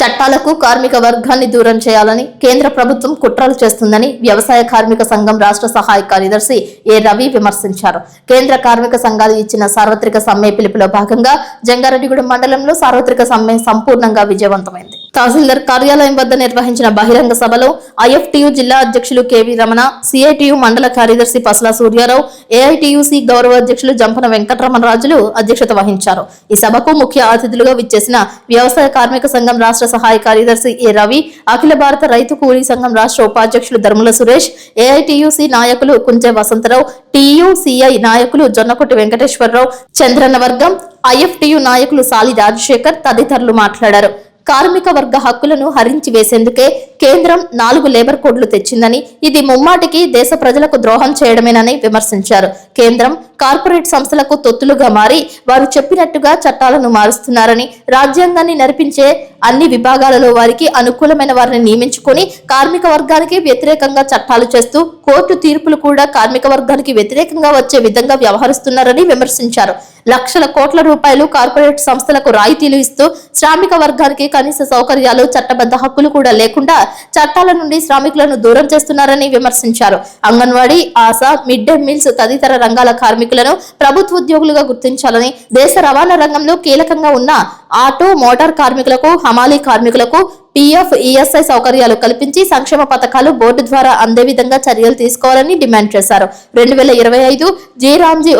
చట్టాలకు కార్మిక వర్గాన్ని దూరం చేయాలని కేంద్ర ప్రభుత్వం కుట్రలు చేస్తుందని వ్యవసాయ కార్మిక సంఘం రాష్ట్ర సహాయ కార్యదర్శి ఏ రవి విమర్శించారు. కేంద్ర కార్మిక సంఘాలు ఇచ్చిన సార్వత్రిక సమ్మె పిలుపులో భాగంగా జంగారెడ్డిగూడెం మండలంలో సార్వత్రిక సమ్మె సంపూర్ణంగా విజయవంతమైంది. తహసీల్దార్ కార్యాలయం వద్ద నిర్వహించిన బహిరంగ సభలో ఐఎఫ్టియు జిల్లా అధ్యక్షులు కెవి రమణ సిఐటియు మండల కార్యదర్శి పసల సూర్యారావు ఏఐటియుసి గౌరవ అధ్యక్షులు జంపన వెంకటరమణరాజులు అధ్యక్షత వహించారు. ఈ సభకు ముఖ్య అతిథులుగా విచ్చేసిన వ్యవసాయ కార్మిక సంఘం రాష్ట్ర సహాయ కార్యదర్శి ఏ రవి అఖిల భారత రైతు కూలీ సంఘం రాష్ట్ర ఉపాధ్యక్షులు ధర్ముల సురేష్ ఏఐటియుసి నాయకులు కుంచె వసంతరావు టియుసిఐ నాయకులు జొన్నకొట్టి వెంకటేశ్వరరావు చంద్రన్న వర్గం ఐఎఫ్టియు నాయకులు సాలి రాజశేఖర్ తదితరులు మాట్లాడారు. కార్మిక వర్గ హక్కులను హరించి వేసేందుకే కేంద్రం నాలుగు లేబర్ కోడ్లు తెచ్చిందని ఇది ముమ్మాటికి దేశ ప్రజలకు ద్రోహం చేయడమేనని విమర్శించారు. కేంద్రం కార్పొరేట్ సంస్థలకు తొత్తులుగా మారి వారు చెప్పినట్టుగా చట్టాలను మారుస్తున్నారని రాజ్యాంగాన్ని నడిపించే అన్ని విభాగాలలో వారికి అనుకూలమైన వారిని నియమించుకొని కార్మిక వర్గానికి వ్యతిరేకంగా చట్టాలు చేస్తూ కోర్టు తీర్పులు కూడా కార్మిక వర్గానికి వ్యతిరేకంగా వచ్చే విధంగా వ్యవహరిస్తున్నారని విమర్శించారు. లక్షల కోట్ల రూపాయలు కార్పొరేట్ సంస్థలకు రాయితీలు ఇస్తూ శ్రామిక వర్గానికి కనీస సౌకర్యాలు చట్టబద్ధ హక్కులు కూడా లేకుండా చట్టాల నుండి శ్రామికులను దూరం చేస్తున్నారని విమర్శించారు. Anganwadi ASHA mid day meals తదితర రంగాల కార్మికులను ప్రభుత్వ ఉద్యోగులుగా గుర్తించాలని దేశ రవాణా రంగంలో కీలకంగా ఉన్న ఆటో మోటార్ కార్మికులకు హమాలీ కార్మికులకు పీఎఫ్ ఈఎస్ఐ సౌకర్యాలు కల్పించి సంక్షేమ పథకాలు బోర్డు ద్వారా అందే విధంగా చర్యలు తీసుకోవాలని డిమాండ్ చేశారు. రెండు వేల ఇరవై ఐదు జే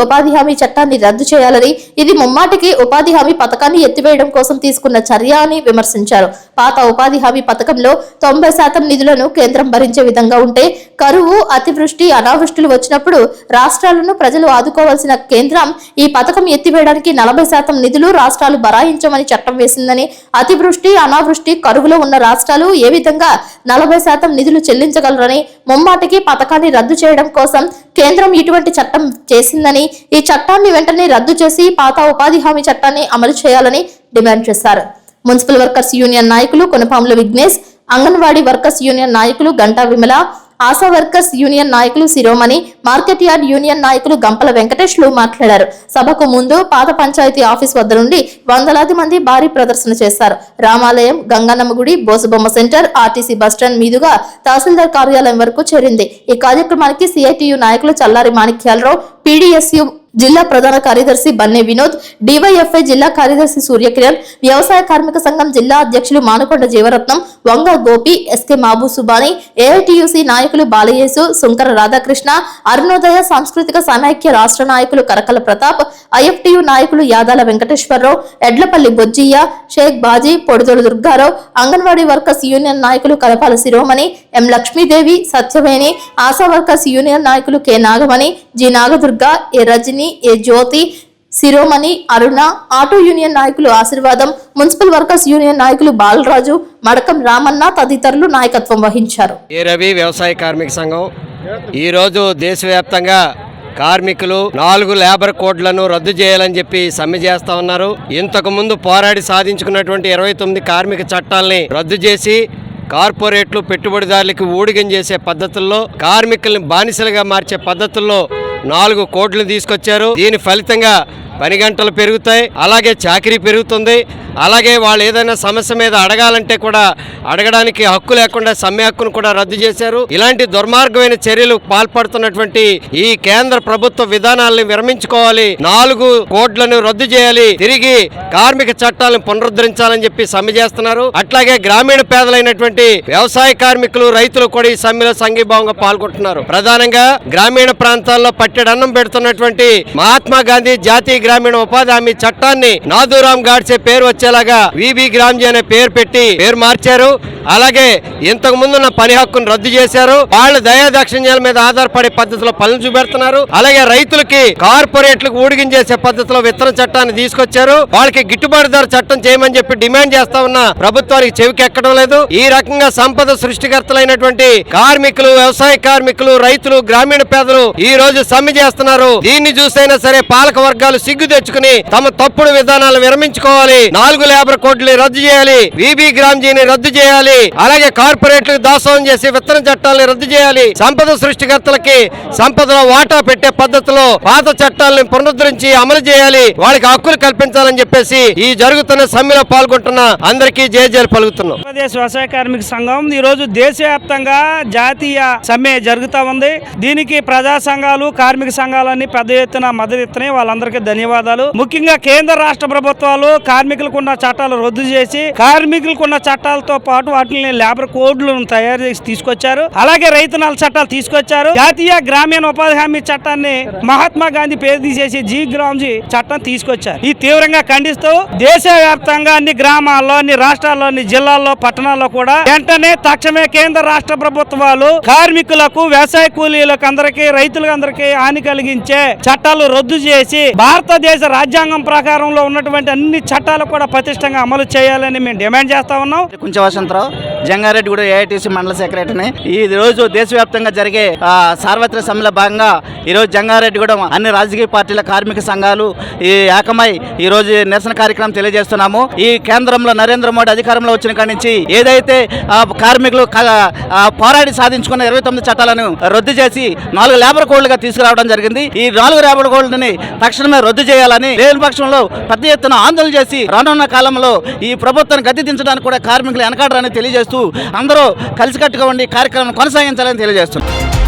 ఉపాధి హామీ చట్టాన్ని రద్దు చేయాలని ఇది ముమ్మాటికి ఉపాధి హామీ పథకాన్ని ఎత్తివేయడం కోసం తీసుకున్న చర్య అని విమర్శించారు. పాత ఉపాధి హామీ పథకంలో తొంభై శాతం నిధులను కేంద్రం భరించే విధంగా ఉంటే కరువు అతివృష్టి అనావృష్టులు వచ్చినప్పుడు రాష్ట్రాలను ప్రజలు ఆదుకోవాల్సిన కేంద్రం ఈ పథకం ఎత్తివేయడానికి నలభై శాతం నిధులు రాష్ట్రాలు బరాయించమని చట్టం వేసిందని అతివృష్టి అనావృష్టి కరువులో ఉన్న రాష్ట్రాలు ఏ విధంగా నలభై శాతం నిధులు చెల్లించగలరని ముమ్మాటికి పథకాన్ని రద్దు చేయడం కోసం కేంద్రం ఇటువంటి చట్టం చేసిందని ఈ చట్టాన్ని వెంటనే రద్దు చేసి పాత ఉపాధి హామీ చట్టాన్ని అమలు చేయాలని డిమాండ్ చేశారు. మున్సిపల్ వర్కర్స్ యూనియన్ నాయకులు కొనపాముల విఘ్నేష్ అంగన్వాడీ వర్కర్స్ యూనియన్ నాయకులు గంటా విమల ఆశా వర్కర్స్ యూనియన్ నాయకులు శిరోమణి మార్కెట్ యార్డ్ యూనియన్ నాయకులు గంపల వెంకటేష్లు మాట్లాడారు. సభకు ముందు పాత పంచాయతీ ఆఫీస్ వద్ద నుండి వందలాది మంది భారీ ప్రదర్శన చేశారు. రామాలయం గంగన్నమ్మ గుడి బోసుబొమ్మ సెంటర్ ఆర్టీసీ బస్టాండ్ మీదుగా తహసీల్దార్ కార్యాలయం వరకు చేరింది. ఈ కార్యక్రమానికి సిఐటియు నాయకులు చల్లారి మాణిక్యాలరావు పీడీఎస్యు జిల్లా ప్రధాన కార్యదర్శి బన్నే వినోద్ డివైఎఫ్ఐ జిల్లా కార్యదర్శి సూర్యకిరణ్ వ్యవసాయ కార్మిక సంఘం జిల్లా అధ్యక్షులు మానుకొండ జీవరత్నం వంగ గోపి ఎస్కే మాబు సుబాని ఏఐటియుసి నాయకులు బాలయేసు సుంకర రాధాకృష్ణ అరుణోదయ సాంస్కృతిక సమైక్య రాష్ట్ర నాయకులు కరకల ప్రతాప్ ఐఎఫ్టియు నాయకులు యాదాల వెంకటేశ్వరరావు ఎడ్లపల్లి బొజ్జియ్య షేక్ బాజీ పొడిదొడు దుర్గారావు అంగన్వాడీ వర్కర్స్ యూనియన్ నాయకులు Kalapala Shiromani M Lakshmidevi Satyaveni ASHA workers union నాయకులు K Nagamani G Nagadurga A Rajani A Jyothi Shiromani Aruna auto union నాయకులు ఆశీర్వాదం మున్సిపల్ వర్కర్స్ యూనియన్ నాయకులు బాలరాజు మడకం రామన్న తదితరులు నాయకత్వం వహించారు. ఏ రవి వ్యవసాయ కార్మిక సంఘం ఈరోజు దేశవ్యాప్తంగా కార్మికులు నాలుగు లేబర్ కోడ్లను రద్దు చేయాలని చెప్పి సమ్మె చేస్తా ఉన్నారు. ఇంతకు ముందు పోరాడి సాధించుకున్నటువంటి ఇరవై తొమ్మిది కార్మిక చట్టాలని రద్దు చేసి కార్పొరేట్లు పెట్టుబడిదారులకు ఊడిగం చేసే పద్ధతుల్లో కార్మికుల్ని బానిసలుగా మార్చే పద్ధతుల్లో నాలుగు కోట్లు తీసుకొచ్చారు. దీని ఫలితంగా పని గంటలు పెరుగుతాయి. అలాగే చాకరీ పెరుగుతుంది. అలాగే వాళ్ళు ఏదైనా సమస్య మీద అడగాలంటే కూడా అడగడానికి హక్కు లేకుండా సమ్మె హక్కును కూడా రద్దు చేశారు. ఇలాంటి దుర్మార్గమైన చర్యలు పాల్పడుతున్నటువంటి ఈ కేంద్ర ప్రభుత్వ విధానాలను విరమించుకోవాలి. నాలుగు కోడ్లను రద్దు చేయాలి. తిరిగి కార్మిక చట్టాలను పునరుద్ధరించాలని చెప్పి సమ్మె చేస్తున్నారు. అట్లాగే గ్రామీణ పేదలైనటువంటి వ్యవసాయ కార్మికులు రైతులు కూడా ఈ సమ్మెలో సంఘీభావంగా పాల్గొంటున్నారు. ప్రధానంగా గ్రామీణ ప్రాంతాల్లో పట్టెడన్నం పెడుతున్నటువంటి మహాత్మా గాంధీ జాతీయ గ్రామీణ ఉపాధి హామీ చట్టాన్ని నాదూరాం గాడ్సే పేరు వచ్చి వచ్చేలాగా విబి గ్రామ్జీ అనే పేరు పెట్టి పేరు మార్చారు. అలాగే ఇంతకు ముందున్న పని హక్కును రద్దు చేశారు. వాళ్ళు దయాదాక్షిణ్యాల మీద ఆధారపడే పద్ధతిలో పనులు చూపెడుతున్నారు. అలాగే రైతులకి కార్పొరేట్లకు ఊడిగించేసే పద్ధతిలో విత్తన చట్టాన్ని తీసుకొచ్చారు. వాళ్ళకి గిట్టుబాటు ధర చట్టం చేయమని చెప్పి డిమాండ్ చేస్తా ఉన్న ప్రభుత్వానికి చెవికెక్కడం లేదు. ఈ రకంగా సంపద సృష్టికర్తలైనటువంటి కార్మికులు వ్యవసాయ కార్మికులు రైతులు గ్రామీణ పేదలు ఈ రోజు సమ్మె చేస్తున్నారు. దీన్ని చూసైనా సరే పాలక వర్గాలు సిగ్గు తెచ్చుకుని తమ తప్పుడు విధానాలు విరమించుకోవాలి. నాలుగు లేబర్ కోడ్లు రద్దు చేయాలి. విబి గ్రామ్జీని రద్దు చేయాలి. అలాగే కార్పొరేట్లు దాసోహం చేసి విత్తన చట్టాలను రద్దు చేయాలి. సంపద సృష్టికర్తలకి సంపదలో వాటా పెట్టే పద్ధతిలో పాత చట్టాలను పునరుద్ధరించి అమలు చేయాలి. వాళ్ళకి హక్కులు కల్పించాలని చెప్పేసి ఈ జరుగుతున్న సమ్మెలో పాల్గొంటున్న అందరికీ జయజయలు పలుకుతున్నాం. ఆంధ్రప్రదేశ్ వ్యవసాయ కార్మిక సంఘం ఈ రోజు దేశవ్యాప్తంగా జాతీయ సమ్మె జరుగుతా ఉంది. దీనికి ప్రజా సంఘాలు కార్మిక సంఘాలన్నీ పెద్ద ఎత్తున మద్దతు ఇస్తున్నాయి. వాళ్ళందరికీ ధన్యవాదాలు. ముఖ్యంగా కేంద్ర రాష్ట్ర ప్రభుత్వాలు కార్మికులకు ఉన్న చట్టాలు రద్దు చేసి కార్మికులకు ఉన్న చట్టాలతో పాటు వాటిని లేబర్ కోడ్లను తయారు చేసి తీసుకొచ్చారు. అలాగే రైతునాల చట్టాలు తీసుకొచ్చారు. జాతీయ గ్రామీణ ఉపాధి హామీ చట్టాన్ని మహాత్మా గాంధీ పేరు తీసేసి జీ. గ్రామ్జీ చట్టం తీసుకొచ్చారు. ఈ తీవ్రంగా ఖండిస్తూ దేశవ్యాప్తంగా అన్ని గ్రామాల్లో అన్ని రాష్ట్రాల్లో అన్ని జిల్లాల్లో పట్టణాల్లో కూడా వెంటనే తక్షణమే కేంద్ర రాష్ట్ర ప్రభుత్వాలు కార్మికులకు వ్యవసాయ కూలీలకు అందరికీ రైతులకు అందరికీ హాని కలిగించే చట్టాలు రద్దు చేసి భారతదేశ రాజ్యాంగం ప్రకారంలో ఉన్నటువంటి అన్ని చట్టాలు కూడా పటిష్టంగా అమలు చేయాలని మేము డిమాండ్ చేస్తా ఉన్నాం. కొంచెం వసంతరావు జంగారెడ్డి కూడా ఏఐటీసీ మండల సెక్రటరీని. ఈ రోజు దేశవ్యాప్తంగా జరిగే సార్వత్రిక సమ్మెలో భాగంగా ఈ రోజు జంగారెడ్డి కూడా అన్ని రాజకీయ పార్టీల కార్మిక సంఘాలు ఈ ఏకమై ఈ రోజు నిరసన కార్యక్రమం తెలియజేస్తున్నాము. ఈ కేంద్రంలో నరేంద్ర మోడీ అధికారంలో వచ్చిన కాడి నుంచి ఏదైతే కార్మికులు పోరాడి సాధించుకున్న ఇరవై తొమ్మిది చట్టాలను రద్దు చేసి నాలుగు లేబర్ కోడ్లుగా తీసుకురావడం జరిగింది. ఈ నాలుగు లేబర్ కోడ్లని తక్షణమే రద్దు చేయాలని లేని పక్షంలో పెద్ద ఎత్తున ఆందోళన చేసి రానున్న కాలంలో ఈ ప్రభుత్వాన్ని గద్దె దించడానికి కూడా కార్మికులు వెనకాడరని తెలియజేస్తూ అందరూ కలిసికట్టుగా ఉండి కార్యక్రమం కొనసాగించాలని తెలియజేస్తున్నారు